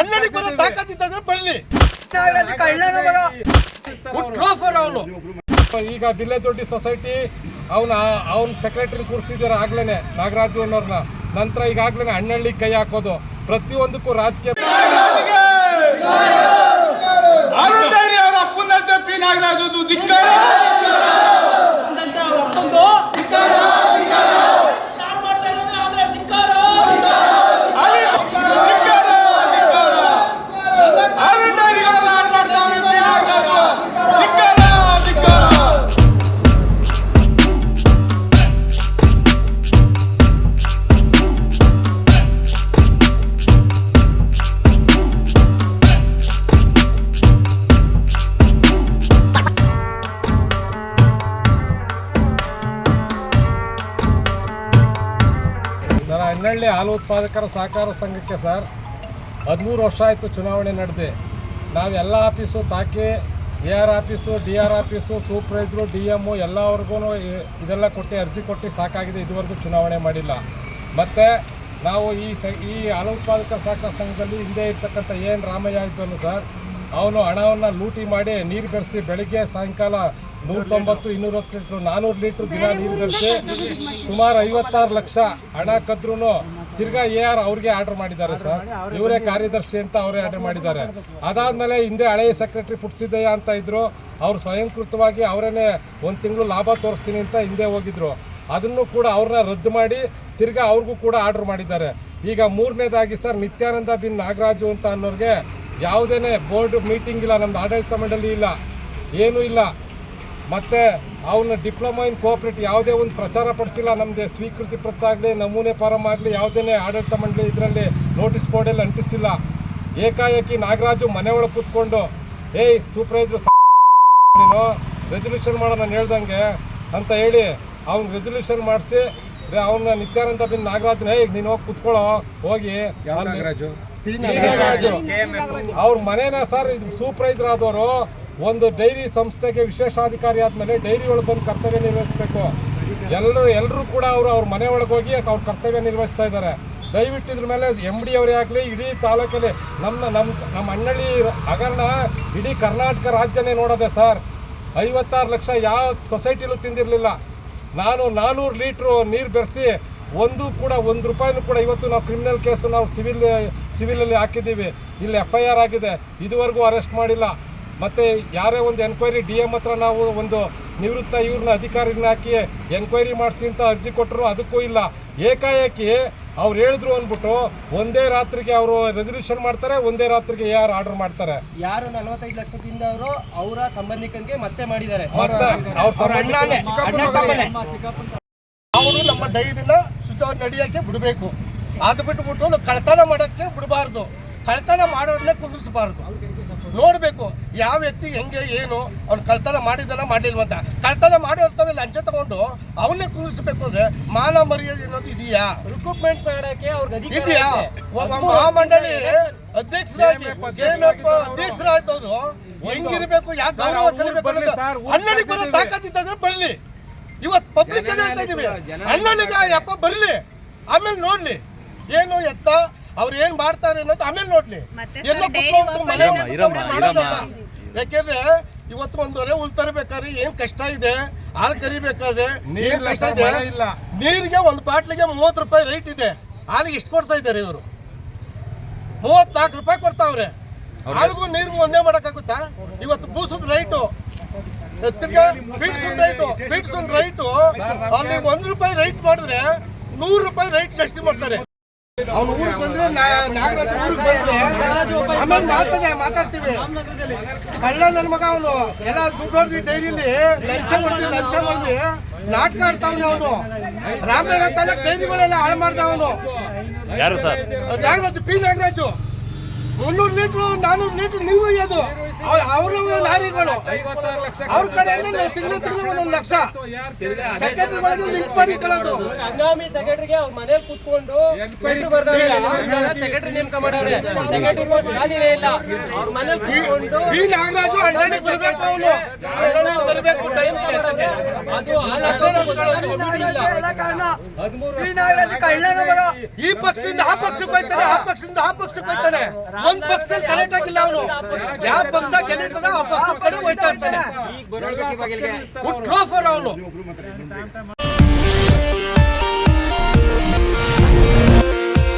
ಅಣ್ಣನಿಗೆ ಬರೋ ಬರ್ಲಿ ಅವನು. ಈಗ ದಿಲ್ಲೆ ದೊಡ್ಡಿ ಸೊಸೈಟಿ ಅವನ ಅವನ ಸೆಕ್ರೆಟರಿ ಕೂರಿಸಿದಾರೆ ಆಗ್ಲೇನೆ ನಾಗರಾಜು ಅನ್ನೋರ್ನ. ನಂತರ ಈಗಾಗ್ಲೇನೆ ಹಣ್ಣಳ್ಳಿ ಕೈ ಹಾಕೋದು. ಪ್ರತಿಯೊಂದಕ್ಕೂ ರಾಜಕೀಯ ಸರ್ ಹಣ್ಣಳ್ಳಿ ಹಾಲು ಉತ್ಪಾದಕರ ಸಹಕಾರ ಸಂಘಕ್ಕೆ ಸರ್, ಹದಿಮೂರು ವರ್ಷ ಆಯಿತು ಚುನಾವಣೆ ನಡೆದೆ. ನಾವು ಎಲ್ಲ office ತಾಕಿ, A R office, D R office, supervisor, D M ಎಲ್ಲವರೆಗೂ ಇದೆಲ್ಲ ಕೊಟ್ಟು ಅರ್ಜಿ ಕೊಟ್ಟು ಸಾಕಾಗಿದೆ, ಇದುವರೆಗೂ ಚುನಾವಣೆ ಮಾಡಿಲ್ಲ. ಮತ್ತು ನಾವು ಈ ಸ ಈ ಹಾಲು ಉತ್ಪಾದಕರ ಸಹಕಾರ ಸಂಘದಲ್ಲಿ ಹಿಂದೆ ಇರ್ತಕ್ಕಂಥ ಏನು ರಾಮಯ್ಯ ಇದ್ದನು ಸರ್ ಅವನು ಹಣವನ್ನು ಲೂಟಿ ಮಾಡಿ ನೀರು ಬೆರೆಸಿ ಬೆಳಿಗ್ಗೆ ಸಾಯಂಕಾಲ ನೂರ ತೊಂಬತ್ತು ಇನ್ನೂರತ್ತು ಲೀಟ್ರು ನಾನ್ನೂರು ಲೀಟ್ರ್ ದಿನ ನೀರು ಬೆರೆಸಿ ಸುಮಾರು ಐವತ್ತಾರು ಲಕ್ಷ ಹಣ ಕದ್ರೂ ತಿರ್ಗಾ ಎ ಆರ್ ಅವ್ರಿಗೆ ಆರ್ಡರ್ ಮಾಡಿದ್ದಾರೆ ಸರ್. ಇವರೇ ಕಾರ್ಯದರ್ಶಿ ಅಂತ ಅವರೇ ಆರ್ಡರ್ ಮಾಡಿದ್ದಾರೆ. ಅದಾದಮೇಲೆ ಹಿಂದೆ ಹಳೆಯ ಸೆಕ್ರೆಟರಿ ಪುಟ್ಸಿದ್ದಯ್ಯ ಅಂತ ಇದ್ದರು ಅವ್ರು ಸ್ವಯಂಕೃತವಾಗಿ ಅವರೇನೆ ಒಂದು ತಿಂಗಳು ಲಾಭ ತೋರಿಸ್ತೀನಿ ಅಂತ ಹಿಂದೆ ಹೋಗಿದ್ರು. ಅದನ್ನು ಕೂಡ ಅವ್ರನ್ನ ರದ್ದು ಮಾಡಿ ತಿರ್ಗಾ ಅವ್ರಿಗೂ ಕೂಡ ಆರ್ಡರ್ ಮಾಡಿದ್ದಾರೆ. ಈಗ ಮೂರನೇದಾಗಿ ಸರ್ ನಿತ್ಯಾನಂದ ಬಿನ್ ನಾಗರಾಜು ಅಂತ ಅನ್ನೋರಿಗೆ ಯಾವುದೇನೆ ಬೋರ್ಡ್ ಮೀಟಿಂಗ್ ಇಲ್ಲ ನಮ್ಮದು ಆಡಳಿತ ಮಂಡಳಿ ಇಲ್ಲ ಏನೂ ಇಲ್ಲ. ಮತ್ತು ಅವನ ಡಿಪ್ಲೊಮಾ ಇನ್ ಕೋಆಪ್ರೇಟ್ ಯಾವುದೇ ಒಂದು ಪ್ರಚಾರ ಪಡಿಸಿಲ್ಲ ನಮ್ಮದು ಸ್ವೀಕೃತಿ ಪತ್ರ ಆಗಲಿ ನಮೂನೆ ಫಾರಂ ಆಗಲಿ ಯಾವುದೇ ಆಡಳಿತ ಮಂಡಳಿ ಇದರಲ್ಲಿ ನೋಟಿಸ್ ಬೋರ್ಡಲ್ಲಿ ಅಂಟಿಸಿಲ್ಲ. ಏಕಾಏಕಿ ನಾಗರಾಜು ಮನೆ ಒಳಗೆ ಕೂತ್ಕೊಂಡು ಏಯ್ ಸೂಪರ್ವೈಸರ್ ನೀನು ರೆಸಲ್ಯೂಷನ್ ಮಾಡೋ ನಾನು ಹೇಳ್ದಂಗೆ. ಅಂತ ಹೇಳಿ ಅವ್ನ ರೆಸಲ್ಯೂಷನ್ ಮಾಡಿಸಿ ಅವನ್ನ ನಿತ್ಯಾನಂದ ಬಿನ್ ನಾಗರಾಜನ ಏಯ್ ನೀನು ಹೋಗಿ ಕುತ್ಕೊಳ್ಳೋ ಹೋಗಿ. ನಾಗರಾಜು? ಅವ್ರ ಮನೇನ ಸರ್ ಇದು ಸೂಪರ್ವೈಸರ್ ಆದವರು ಒಂದು ಡೈರಿ ಸಂಸ್ಥೆಗೆ ವಿಶೇಷಾಧಿಕಾರಿ ಆದ್ಮೇಲೆ ಡೈರಿ ಒಳಗೆ ಬಂದು ಕರ್ತವ್ಯ ನಿರ್ವಹಿಸಬೇಕು. ಎಲ್ಲರೂ ಎಲ್ಲರೂ ಕೂಡ ಅವರು ಅವ್ರ ಮನೆ ಒಳಗೆ ಹೋಗಿ ಅವ್ರ ಕರ್ತವ್ಯ ನಿರ್ವಹಿಸ್ತಾ ಇದ್ದಾರೆ. ದಯವಿಟ್ಟು ಇದ್ರ ಮೇಲೆ ಎಂ ಡಿ ಅವರೇ ಆಗಲಿ ಇಡೀ ತಾಲೂಕಲ್ಲಿ ನಮ್ಮ ನಮ್ಮ ನಮ್ಮ ಅಣ್ಣಳ್ಳಿ ಹಗರಣ ಇಡೀ ಕರ್ನಾಟಕ ರಾಜ್ಯನೇ ನೋಡೋದೆ ಸರ್. ಐವತ್ತಾರು ಲಕ್ಷ ಯಾವ ಸೊಸೈಟಿಲೂ ತಿಂದಿರಲಿಲ್ಲ. ನಾನು ನಾನ್ನೂರು ಲೀಟ್ರು ನೀರು ಬೆರೆಸಿ ಒಂದು ಕೂಡ ಒಂದು ರೂಪಾಯಿನೂ ಕೂಡ ಇವತ್ತು ನಾವು ಕ್ರಿಮಿನಲ್ ಕೇಸು ನಾವು ಸಿವಿಲ್ ಸಿವಿಲಲ್ಲಿ ಹಾಕಿದ್ದೀವಿ. ಇಲ್ಲಿ ಎಫ್ ಐ ಆರ್ ಆಗಿದೆ. ಇದುವರೆಗೂ ಅರೆಸ್ಟ್ ಮಾಡಿಲ್ಲ. ಮತ್ತು ಯಾರೇ ಒಂದು ಎನ್ಕ್ವೈರಿ ಡಿ ಎಂ ಹತ್ರ ನಾವು ಒಂದು ನಿವೃತ್ತ ಇವ್ರನ್ನ ಅಧಿಕಾರಿಗಳನ್ನ ಹಾಕಿ ಎನ್ಕ್ವೈರಿ ಮಾಡಿಸಿ ಅಂತ ಅರ್ಜಿ ಕೊಟ್ಟರು ಅದಕ್ಕೂ ಇಲ್ಲ. ಏಕಾಏಕಿ ಅವ್ರು ಹೇಳಿದ್ರು ಅಂದ್ಬಿಟ್ಟು ಒಂದೇ ರಾತ್ರಿಗೆ ಅವರು ರೆಸಲ್ಯೂಷನ್ ಮಾಡ್ತಾರೆ ಒಂದೇ ರಾತ್ರಿಗೆ ಯಾರು ಆರ್ಡರ್ ಮಾಡ್ತಾರೆ. ಯಾರು ನಲವತ್ತೈದು ಲಕ್ಷದಿಂದ ಅವರು ಅವರ ಸಂಬಂಧಿಕರಿಗೆ ಮತ್ತೆ ಮಾಡಿದ್ದಾರೆ. ಅವ್ರ ಅವ್ರ ಅಣ್ಣನೇ ಅಣ್ಣ ತಮ್ಮನೇ ಅವರು ನಮ್ಮ ಡೈರಿನ ಸುಚಾರು ನಡೆಯೋಕ್ಕೆ ಬಿಡಬೇಕು. ಅದು ಬಿಟ್ಬಿಟ್ಟು ಕಳ್ತನ ಮಾಡೋಕ್ಕೆ ಬಿಡಬಾರ್ದು ಕಳ್ತನ ಮಾಡೋರನ್ನೇ ಕುಂದಿರಿಸಬಾರ್ದು. ನೋಡಬೇಕು ಯಾವ ವ್ಯಕ್ತಿ ಹೆಂಗೆ ಏನು ಅವ್ನು ಕಳ್ತನ ಮಾಡಿದ್ದಾನ ಮಾಡಿಲ್ವಂತ ಕಳ್ತನ ಮಾಡಿರ್ತಾವೆ ಲಂಚ ತಗೊಂಡು ಅವನ್ನೇ ಕುಂದಿರಿಸಬೇಕು ಅಂದ್ರೆ ಮಾನ ಮರ್ಯಾದೆ ಅನ್ನೋದು ಇದೆಯಾ? ರಿಕ್ರೂಟ್ಮೆಂಟ್ ಮಾಡಕ್ಕೆ ಅವ್ರಿಗೆ ಅಧಿಕಾರ ಇದೆಯಾ? ಇದೆ. ಒಬ್ಬ ಮಹಾಮಂಡಳಿ ಅಧ್ಯಕ್ಷರಾಗಿ ಅಧ್ಯಕ್ಷರಾಯ್ತವ್ರು ಅಧ್ಯಕ್ಷರಾದವರು ಹೆಂಗಿರ್ಬೇಕು ಯಾಕೆ ಗೌರವ ಕಲಿಬೇಕು ಅಣ್ಣನಿಗೆ ಬರೋ. ಬರಲಿ ಬರ್ಲಿ. ಇವತ್ತು ಪಬ್ಲಿಕ್ ಹೇಳ್ತಾ ಇದೀವಿ ಅಣ್ಣನಿಗೆ ಯಪ್ಪ ಬರ್ಲಿ. ಆಮೇಲೆ ನೋಡ್ಲಿ. ಏನು ಎತ್ತ? ಅವ್ರು ಏನ್ ಮಾಡ್ತಾರೆ ಅನ್ನೋದು ಆಮೇಲೆ ನೋಡ್ಲಿ. ಎಲ್ಲೋ ಕುತ್ಕೊಂಡು ಮನೆ ಯಾಕೆಂದ್ರೆ ಇವತ್ತು ಒಂದೂವರೆ ಹುಲ್ ತರಬೇಕಾದ್ರೆ ಏನ್ ಕಷ್ಟ ಇದೆ? ಹಾಲು ಕರಿಬೇಕಾದ್ರೆ ನೀರ್ ಏನ್ ಕಷ್ಟ ಇದೆ? ಇಲ್ಲ. ನೀರಿಗೆ ಒಂದು ಬಾಟ್ಲಿಗೆ ಮೂವತ್ತು ರೂಪಾಯಿ ರೈಟ್ ಇದೆ. ಹಾಲಿಗೆ ಇಷ್ಟು ಕೊಡ್ತಾ ಇದ್ದಾರೆ ಇವರು. ಮೂವತ್ನಾಲ್ಕು ರೂಪಾಯಿ ಕೊಡ್ತಾವ್ರೆ. ಹಾಲಿಗೂ ನೀರಿಗೂ ಒಂದೇ ಮಾಡಕ್ಕಾಗುತ್ತಾ? ಇವತ್ತು ಬೂಸದ ರೈಟು ತಿರ್ಗಾ ರೈಟು ರೈಟು ಅಲ್ಲಿ ಒಂದು ರೂಪಾಯಿ ರೈಟ್ ಮಾಡಿದ್ರೆ ನೂರು ರೂಪಾಯಿ ರೈಟ್ ಜಾಸ್ತಿ ಮಾಡ್ತಾರೆ. ಅವ್ನು ಊರಿಗೆ ಬಂದ್ರೆ ನಾಗರಾಜ್ ಊರಿಗೆ ಬಂದ್ರೆ ಆಮೇಲೆ ಮಾತಾಡ ಮಾತಾಡ್ತೀವಿ. ಕಳ್ಳ ನನ್ನ ಮಗ ಅವನು. ಎಲ್ಲ ದುಡ್ಡು ಹೊಡೆದಿ ಡೈರಿಲಿ ಲಂಚ ಹೊಡೆದಿ ಲಂಚ ಹೊಡೆದಿ ನಾಟಕ ಆಡ್ತಾವನೆ ಅವನು. ರಾಮನಗರ ತಾಲೂಕ್ ಡೈರಿಗಳೆಲ್ಲ ಹಾಳು ಮಾಡ್ದ ಅವನು. ನಾಗರಾಜು ಪಿ ನಾಗರಾಜು. ಮುನ್ನೂರು ಲೀಟ್ರು ನಾನೂರು ಲೀಟ್ರ್ ನೀವು ಒಯ್ಯೋದು. ಅವರು ಲಾರಿಗಳು. ಅವ್ರ ಕಡೆಯಿಂದ ತಿಂಗಳು ತಿಂಗಳು ಒಂದೊಂದು ಲಕ್ಷ. ಸೆಕ್ರೆಟರಿಗಳು ಲಿಂಕ್ ಮಾಡಿಕೊಳ್ಳೋದು ಅಂಗಾಮಿ ಸೆಕ್ರೆಟರಿಗೆ ಅವ್ರ ಮನೇಲಿ ಕೂತ್ಕೊಂಡು ಸೆಕ್ರೆಟರಿ ನೇಮಕ ಮಾಡವ್ರೆ ಸೆಕ್ರೆಟರಿ ಪೋಸ್ಟ್ ಖಾಲಿನೇ ಇಲ್ಲ. ಅವ್ರ ಮನೇಲಿ ಕೂತ್ಕೊಂಡು ಬಿ ನಾಗರಾಜು ಅಣ್ಣನಿಗೆ ಬರಬೇಕು ಅವನು. ಬರಬೇಕು ಟೈಮ್ ಅದು ಈ ಪಕ್ಷದಿಂದ ಆ ಪಕ್ಷಕ್ಕೆ ಹೋಯ್ತಾನೆ ಆ ಪಕ್ಷದಿಂದ ಆ ಪಕ್ಷಕ್ಕೆ ಹೋಯ್ತಾನೆ. ಒಂದ್ ಪಕ್ಷದಲ್ಲಿ ಕರೆಕ್ಟ್ ಆಗಿಲ್ಲ ಅವನು. ಯಾವ ಪಕ್ಷ ಪಕ್ಷ